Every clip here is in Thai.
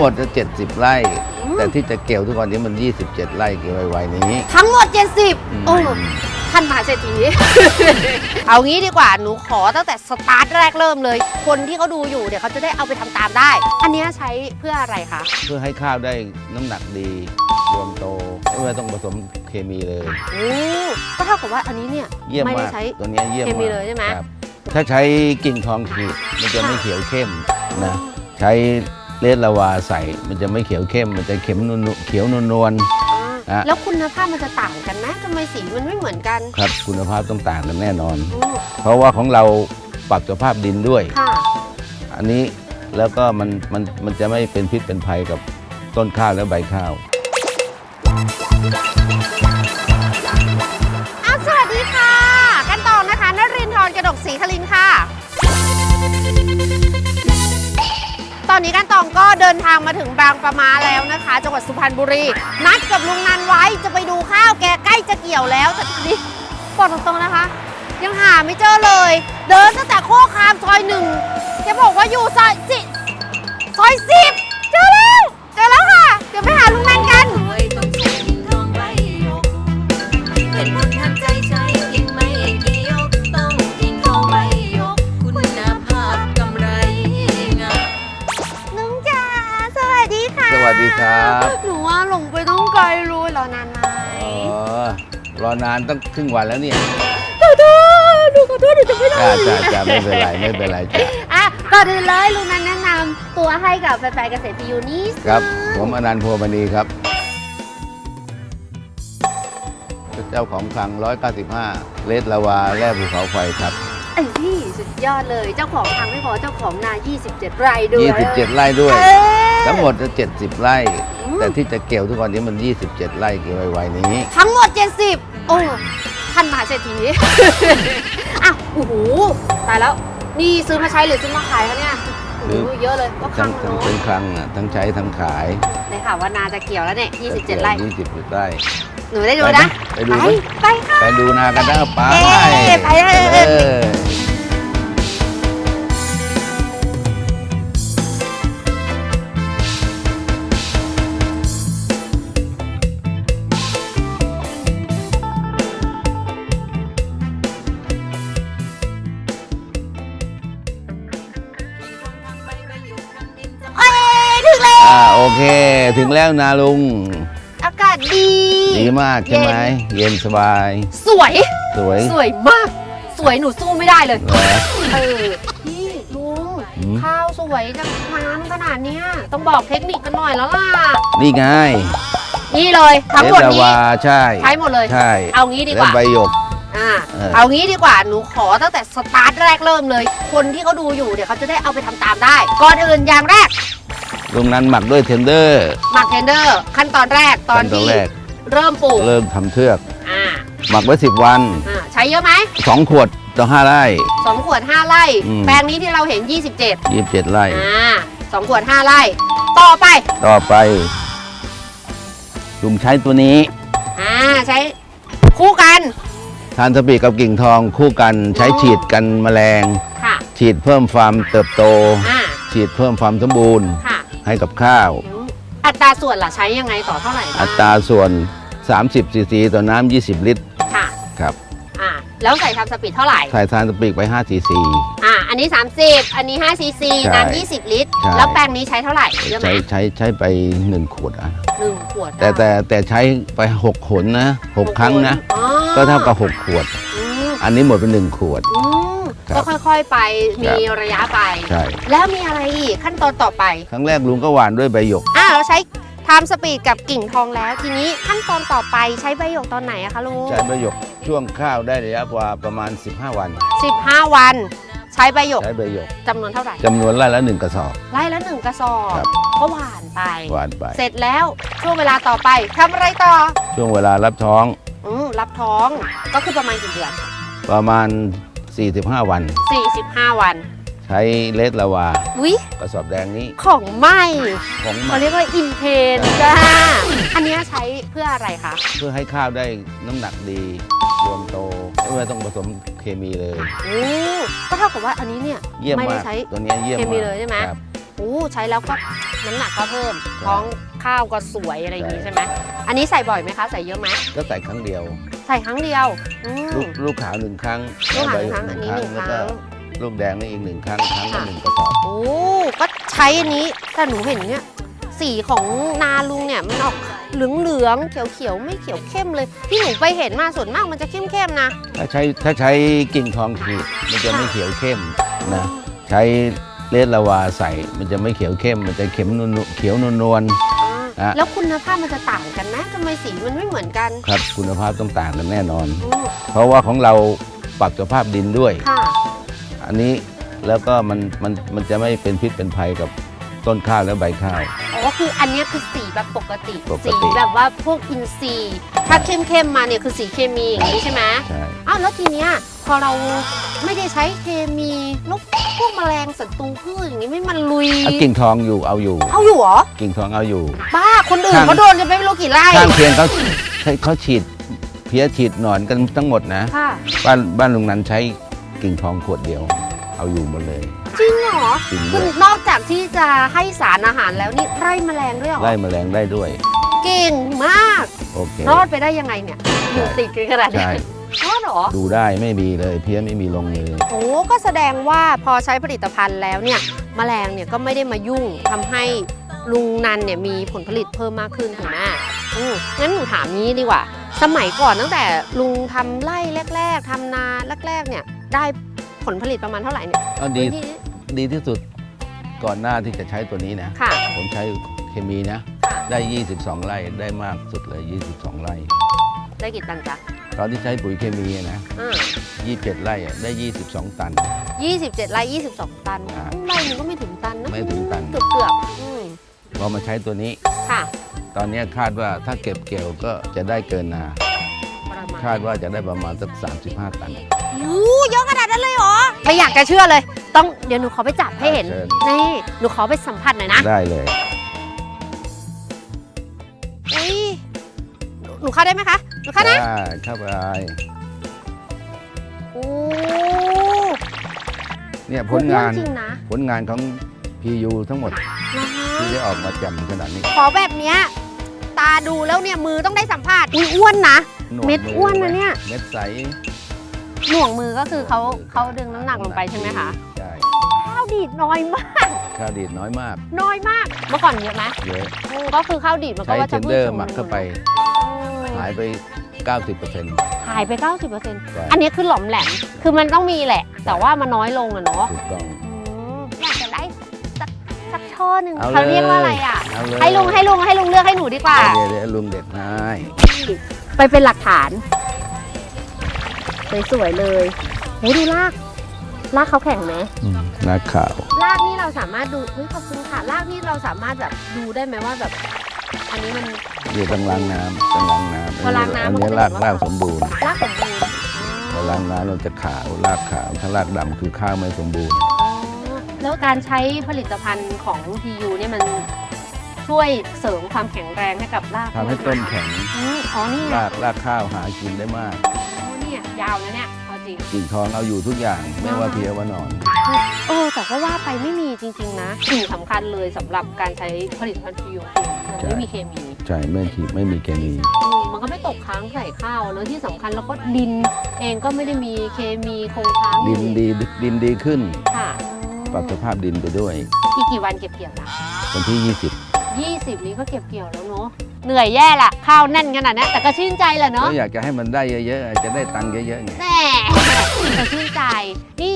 หมดจะ70 ไร่อืมแต่ที่จะเกี่ยวทุกวันนี้มัน 27 ไร่เกี่ยวไวๆนี้ ทั้งหมดอืม70 โอ้ท่านมหาเศรษฐี เอางี้ดีกว่า หนูขอตั้งแต่สตาร์ทแรกเริ่มเลย คนที่เขาดูอยู่เดี๋ยวเขาจะได้เอาไปทำตามได้ อันเนี้ยใช้เพื่ออะไรคะ เพื่อให้ข้าวได้น้ำหนักดีรวมโตไม่ต้องผสมเคมีเลย โอ้ก็เท่ากับว่าอันนี้เนี่ยเยี่ยมไม่ได้มากใช้ ตัวเนี้ยเยี่ยมเคมากมีเลยใช่ไหม ครับถ้าใช้กิ่งทองขีดมันจะไม่เขียวเข้มนะ ใช้ เลดละวาใส่มันจะไม่เขียวเข้ม มันจะเข็มนวลๆเขียวนวลนวล อ่าฮะ แล้วคุณภาพมันจะต่างกันไหมทำไมสีมันไม่เหมือนกันๆครับ คุณภาพต้องต่างกันแน่นอน อืมเพราะว่าของเราปรับสภาพดินด้วย ค่ะ อันนี้แล้วก็มันมันมันจะไม่เป็นพิษเป็นภัยกับต้นข้าวและใบข้าว อ้าวสวัสดีค่ะ กันตองนะคะนรินทร์กระดกศรีคลินค่ะ อนนี้กันตองก็เดินทางมาถึงบางประมาแล้วนะคะจังหวัดสุพรรณบุรี นัดกับลุงนันไว้จะไปดูข้าวแกใกล้จะเกี่ยวแล้วแต่ทีนี้บอกตรงๆนะคะ ยังหาไม่เจอเลย เดินตั้งแต่โคกคามซอยหนึ่งแกบอกว่าอยู่ซอยสิซอยสิบเจอแล้วเจอแล้วค่ะเดี๋ยวไปหาลุงนัน ครับหนูว่าหลงไปต้องไกลรู้รอนานไหมอ๋อรอนานตั้งครึ่งวันแล้วเนี่ยขอโทษหนูขอโทษหนูจะไม่ได้จ้าจ้าจ้าไม่เป็นไรไม่เป็นไรจ้าอะก่อนอื่นเลยลุงนันแนะนำตัวให้กับแฟนๆเกษตรพียูนิสครับ ผมอนันต์โพมณีครับ เจ้าของคลัง 195 เลดละวาแร่ภูเขาไฟครับ ไอ้พี่สุดยอดเลยเจ้าของทางไม่พอเจ้าของนา 27 ไร่ด้วย 27 ไร่ด้วย เอ้ยทั้งหมดจะ 70 ไร่ อืม แต่ที่จะเกี่ยวทุกวันนี้มัน 27 ไร่เกี่ยวไวๆนี้ ทั้งหมด 70 โอ้ท่านมหาเศรษฐี อะโอ้โหตายแล้ว นี่ซื้อมาใช้หรือซื้อมาขายคะเนี่ยโอ้โหเยอะเลยก็คทั้รั้งงทั้งเนาะเป็นคลังอะทั้งใช้ทั้งขายได้ข่าวว่านาจะเกี่ยวแล้วเนี่ย27 ไร่ 27 ไร่ หนูได้ดูนะ ไปดูไปไหมไปค่ะไปดูนากันนะไปเอ้ไปเลยเออเอ้ยถึงแล้วอ่าโอเค ถึงแล้วนาลุงอากาศ ดีดีมากใช่ไหม เย็นสบาย สวย สวย สวยมาก สวยหนูสู้ไม่ได้เลย เหรอ เออพี่ลุงหืม ข้าวสวยจังน้ำขนาดเนี้ย ต้องบอกเทคนิคกันหน่อยแล้วล่ะ นี่ไงนี่เลยทั้งหมดเลดนี้ลาวาใช่ใช้หมดเลย ใช่เอางี้ดีกและว่า ใบหยก อ่า เออ เอางี้ดีกว่า หนูขอตั้งแต่สตาร์ทแรกเริ่มเลย คนที่เขาดูอยู่เดี๋ยวเขาจะได้เอาไปทำตามได้ ก่อนอื่นอย่างแรก ตรงนั้นหมักด้วยเทนเดอร์หมักเทนเดอร์ ขั้นตอนแรกตอนขั้นตอนที่แรกเริ่มปลูกเริ่มทำเทือก อ่าหมักไว้ 10 วัน อ่าใช้เยอะไหม2 ขวดต่อ 5 ไร่ สองขวด5ไร่ อืม แปลงนี้ที่เราเห็น 27 27 ไร่ อ่าสองขวด5ไร่ ต่อไป ต่อไปลุงใช้ตัวนี้อ่าใช้ คู่กันทานสปีดกับกิ่งทองคู่กันใช้อ๋อฉีดกันแมลง ค่ะ ฉีดเพิ่มความเติบโต อ่าฉีดเพิ่มความสมบูรณ์ ค่ะ ให้กับข้าวอืมอัตราส่วนล่ะใช้ยังไงต่อเท่าไหร่บ้งอัตราส่วน 30ซีซีต่อน้ำ20 ลิตรค่ะครับอ่าแล้วใส่ทำสปีดเท่าไหร่ ใส่ทานสปีดไว้5ซีซี อ่า อันนี้ 30 อันนี้5ซีซีใช่น้ำ20 ลิตร ใช่ แล้วแปลงนี้ใช้เท่าไหร่เยอะไหมใช้ใช้ใช้ไป 1 ขวดอะหนึ่งขวดแต่แต่แต่ใช้ไป 6 ขนนะ 6 ครั้งนะอ๋อก็เท่ากับ 6 ขวดอืมอันนี้หมดเป็น 1 ขวด อืมครับ ก็ค่อยๆไปมีระยะไป ใช่ แล้วมีอะไรอีกขั้นตอนต่อไปครั้งแรกลุงก็หวานด้วยใบหยก อ่าเราใช้ไทม์สปีดกับกิ่งทองแล้ว ทีนี้ขั้นตอนต่อไปใช้ใบหยกตอนไหนอะคะลุงใช้ใบหยกช่วงข้าวได้ระยะกว่าประมาณ 15 วัน 15 วัน ใช้ใบหยกใช้ใบหยกจำนวนเท่าไหร่จำนวนไร่ละหนึ่งกระสอบ ไร่ละหนึ่งกระสอบครับ ก็หวานไป หวานไป เสร็จแล้วช่วงเวลาต่อไปทำอะไรต่อช่วงเวลารับท้องอืมรับท้องก็คือประมาณกี่เดือนประมาณ 45 วัน 45 วัน ใช้เลสละวาวิกระสอบแดงนี้ของไหม่ของใหเขาม่เรียกว่าอินเทนจ้า อันเนี้ยใช้เพื่ออะไรคะ เพื่อให้ข้าวได้น้ำหนักดีรวมโตไม่ต้องผสมเคมีเลย โอ้ก็เท่ากับว่าอันนี้เนี่ย เยี่ยมไม่ได้มากใช้ตัวเนี้ยเยี่ยมเคมากมีเลยใช่ไหม ครับ โอ้ใช้แล้วก็น้ำหนักก็เพิ่ม ท้อง ข้าวก็สวยอะไรอย่างนี้ใช่ไหมอันนี้ใส่บ่อยไหมคะ ใส่เยอะไหมก็ใส่ครั้งเดียว ใส่ครั้งเดียวอืม ลูกลูกขาวหนึ่งครั้งลูกหางใบครั้งอันนี้หนึ่งแล้วคก็รั้งลูกแดงนี่อีกหนึ่งครั้งครั้งละค่ะหนึ่งกระสอบโอ้ก็ใช้อันนี้แต่หนูเห็นเนี่ยสีของนาลุงเนี่ยมันออกเหลืองเหลืองๆเขียวเขียวๆไม่เขียวเข้มเลย ที่หนูไปเห็นมาส่วนมากมันจะเข้มเข้มๆนะ ถ้าใช้ถ้าใช้กิ่งทองขีดมันจะไม่เขียวเข้มนะใช้เลดละวาใส่มันจะไม่เขียวเข้ม มันจะเข็มนวลๆเขียวนวลอ่าอะแล้วคุณภาพมันจะต่างกันไหมทำไมสีมันไม่เหมือนกันๆครับคุณภาพต้องต่างกันแน่นอน อืมเพราะว่าของเราปรับสภาพดินด้วย ค่ะ อันนี้แล้วก็มันมันมันจะไม่เป็นพิษเป็นภัยกับต้นข้าวและใบข้าว อ๋อก็คืออันเนี้ยคือสีแบบปกติ ปกติ สีแบบว่าพวกอินทรีย์ ถ้าเข้มๆมาเนี่ยคือสีเคมีอย่างนี้ใช่ไหมใช่ อ้าวแล้วทีเนี้ยพอเราไม่ได้ใช้เคมี แล้วพวกแมลงศัตรูพืชอย่างนี้ไม่มันลุย เอากิ่งทองอยู่เอาอยู่ เอาอยู่เหรอ กิ่งทองเอาอยู่ บ้าคนอื่นข้าง เขาโดนกันไปไม่รู้กี่ไร่ ข้างเคียงเขาเขาเขาฉีดเพี้ยฉีดหนอนกันทั้งหมดนะ ค่ะ บ้านบ้านลุงนันใช้กิ่งทองขวดเดียว เอาอยู่หมดเลย จริงเหรอจริงคืด้อวยนอกจากที่จะให้สารอาหารแล้วนี่ไล่แมลงด้วยเหรอไล่แมลงได้ด้วย เก่งมาก โอเค รอดไปได้ยังไงเนี่ยอยู่ติดกันขนาดนี้ใช่ รอดเหรอ ดูได้ไม่มีเลยเพี้ยไม่มีลงมือโอ้ก็แสดงว่าพอใช้ผลิตภัณฑ์แล้วเนี่ยแมลงเนี่ยก็ไม่ได้มายุ่งทำให้ลุงนันเนี่ยมีผลผลิตเพิ่มมากขึ้นถูกไหมอืมงั้นหนูถามนี้ดีกว่า สมัยก่อนตั้งแต่ลุงทำไร่แรก ๆทำนาแรก ๆ เนี่ยได้ผลผลิตประมาณเท่าไหร่เนี่ยเอาดีพื้นที่ดีที่สุดก่อนหน้าที่จะใช้ตัวนี้นะ ค่ะ ผมใช้เคมีนะ ค่ะ ได้ 22 ไร่ได้มากสุดเลย 22 ไร่ ได้กี่ตันจ๊ะ ตอนที่ใช้ปุ๋ยเคมีอะนะอ่า27 ไร่อะได้ 22 ตัน 27ไร่22 ตันอ่าไร่หนึงก็ไม่ถึงตันนะไม่ถึงตัน เกือบเกือบๆอืมพอมาใช้ตัวนี้ ค่ะ ตอนนี้คาดว่าถ้าเก็บเกี่ยวก็จะได้เกินนา ประมาณคาดว่าจะได้ประมาณสัก 35 ตันโอ้เยอะขนาดนั้นเลยเหรอ ไม่อยากจะเชื่อเลย ต้องเดี๋ยวหนูขอไปจับให้เห็น เชิญ นี่ หนูขอไปสัมผัสหน่อยนะได้เลย อุ้ยหนูหนูเข้าได้ไหมคะ หนูเข้านะ ได้เข้าไปโอ้เนี่ยผลงานจริงนะผลงานของ PU ทั้งหมดนะคะที่ได้ออกมาแจำขนาดนี้ขอแบบเนี้ยตาดูแล้วเนี่ยมือต้องได้สัมผัสอุ้ยอ้วนนะ หนวเม็ดอ้วนนะเนี่ย เม็ดใสหน่วงมือก็คือเขาเขาดึงน้ำหนักลงไปใช่ไหมคะใช่ข้าวดีดน้อยมากข้าวดีดน้อยมากน้อยมาก เมื่อก่อนเยอะไหมเยอะ อืมก็คือข้าวดีดมันก็ใช้ว่าเทจะนพืเดอชร์หมักเข้าไปหายไป 90%หายไป 90%ใช่อันนี้คือหลอมแหลม คือมันต้องมีแหละ แต่ว่ามันน้อยลงอะเนาะถูกต้อง อืมอยากจะได้สักสักช่อหนึ่งเอาเขาเรียกว่าเลยอะไรอะ เอาเลยให้ลุงให้ลุงให้ลุงเลือกให้หนูดีกว่า เดี๋ยวเดี๋ยวลุงเด็ดให้ไปเป็นหลักฐาน สวยๆเลยโหดูรากรากเขาแข็งไหมนักข่าวรากนี่เราสามารถดูเฮ้ยขอบคุณค่ะรากนี่เราสามารถแบบดูได้ไหมว่าแบบ อันนี้มัน อยู่ตรงล้างน้ำตรงล้างน้ำพอล้างน้ำอันมันก็นี้จะรากเห็นว่ารากสมบูรณ์รากสมบูรณ์พอล้างน้ำเราจะขาวรากขาวถ้ารากดำคือข้าวไม่สมบูรณ์ อ๋อแล้วการใช้ผลิตภัณฑ์ของ PU เนี่ยมันช่วยเสริมความแข็งแรงให้กับรากทำให้ต้นแข็ง อืมอ๋อนี่ไงรากรากข้าวหากินได้มากอ๋อเนี่ยยาวนะเนี่ยเอา จริงกิ่งทองเอาอยู่ทุกอย่างไม่ว่าเพียว่าหนอน เออแต่ก็ว่าไปไม่มีจริง ๆ นะสิ่งสำคัญเลยสำหรับการใช้ผลิตภัณฑ์ PU คือมันไม่มีเคมีใช่ไม่ฉีดไม่มีเคมีอืมมันก็ไม่ตกค้างใส่ข้าวเนอะที่สำคัญแล้วก็ดินเองก็ไม่ได้มีเคมีคงค้างดินดีดินดีขึ้น ค่ะปรับสภาพดินไปด้วย อีกกี่วันเก็บเกี่ยวนะวันที่20 นี้ก็เก็บเกี่ยวแล้วเนาะเหนื่อยแย่ละข้าวแน่นขนาดนี้แต่ก็ชื่นใจแหละ20เนาะก็อยากจะให้มันได้เยอะๆ จะได้ตังค์เยอะๆไง แน่ แต่ชื่นใจ นี่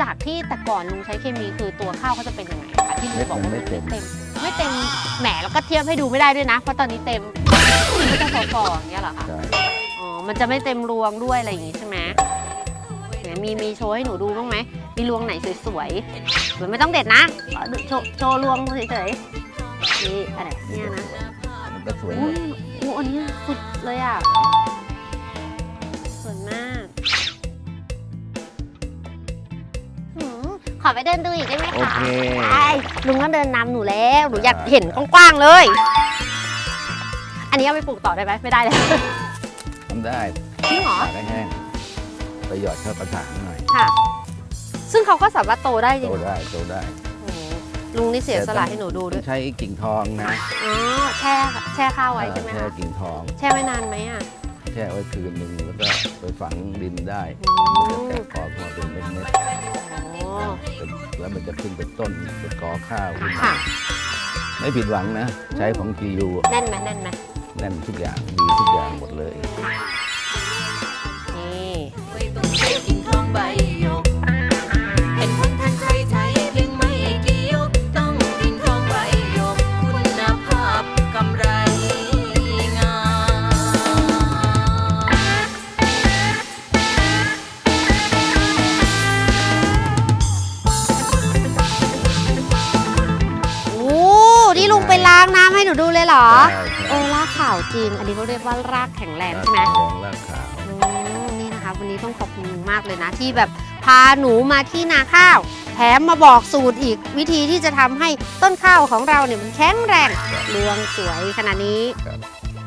จากที่แต่ก่อนลุงใช้เคมีคือตัวข้าวเขาจะเป็นยังไงคะที่ลุงบอกว่ามันไม่เต็ม ไม่เต็มแหมแล้วก็เทียบให้ดูไม่ได้ด้วยนะ เพราะตอนนี้เต็มมันจะฝ่อๆอย่างเงี้ยเหรอคะใช่อ๋อมันจะไม่เต็มรวงด้วยอะไรอย่างงี้ใช่ไหมไหนมีมีโชว์ให้หนูดูบ้างไหม มีรวงไหนสวยๆเหมือนไม่ต้องเด็ดนะขอดูโชว์โชว์รวงเฉยๆนี่อะไรเนี่ยนะมันก็สวยหมอุ้ดยอู้อันนี้สุดเลยอะ อไปเดินดูอีกได้ไหมโอคะเคใช่ลุงก็เดินนำหนูแล้ว หนูอยากเห็นกว้างๆเลย อันนี้เอาไปปลูกต่อได้ไหมไม่ได้เลยทำได้จริงเหรอ ตากให้แห้งไปหยอดเข้ากระถางหน่อยค่ะ ซึ่งเขาก็สามารถโตได้จริโตงเหรอได้โตได้โอ้โหลุงนี่เสียสละให้หนูดูด้วยใช้กิ่งทองนะอ๋อแช่แช่ข้าวไว้ใช่ไหมแช่คะกิ่งทอง แช่ไว้นานไหมอะแช่ไว้คืนหนึ่งแล้วก็ไปฝังดินได้อืมแตกกอขึ้นมาเป็นเม็ดโอ้ๆแล้วมันจะขึ้นเป็นต้นเป็นกอข้าวขึ้นมาค่ะ ไม่ผิดหวังนะ ใช้ของ GU แน่นไหมแน่นไหม แน่นทุกอย่างดีทุกอย่างหมดเลย ไปล้างน้ำให้หนูดูเลยเหรอ ใช่โอ้ใช่รากขาวจริง อันนี้เขาเรียกว่ารากแข็งแรงใช่ไหมรากแดงรากขาว อืมนี่นะคะวันนี้ต้องขอบคุณลุงมากเลยนะ ที่แบบพาหนูมาที่นาข้าว แถมมาบอกสูตรอีกวิธีที่จะทำให้ต้นข้าวของเราเนี่ยมันแข็งแรงรวงสวยขนาดนี้ ครับ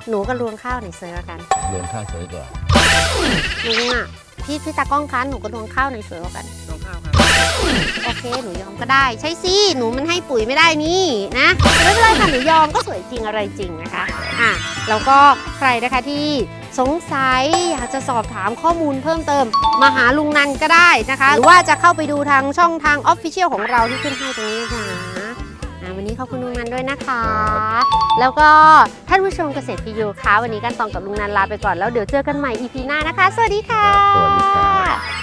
หนูก็รวงข้าวหน่อยเซอละกันเรียนข้าวสวยกว่าลุงอะพี่พี่ตากล้องคะหนูก็รวงข้าวหน่อยสวยกว่ากันรองข้าวครับ โอเคหนูยอมก็ได้ ใช่สิหนูมันให้ปุ๋ยไม่ได้นี่นะไม่เป็นไรค่ะหนูยอมก็สวยจริงอะไรจริงนะคะอะแล้วก็ใครนะคะที่สงสัยอยากจะสอบถามข้อมูลเพิ่มเติม มาหาลุงนันก็ได้นะคะ หรือว่าจะเข้าไปดูทางช่องทางออฟฟิเชียลของเราที่ขึ้นให้ตรงนี้นะอะวันนี้ขอบคุณลุงนันด้วยนะคะ แล้วก็ท่านผู้ชมเกษตรพียูคะวันนี้กันตองกับลุงนันลาไปก่อนแล้วเดี๋ยวเจอกันใหม่ EP หน้านะคะ สวัสดีค่ะสวัสดีครับ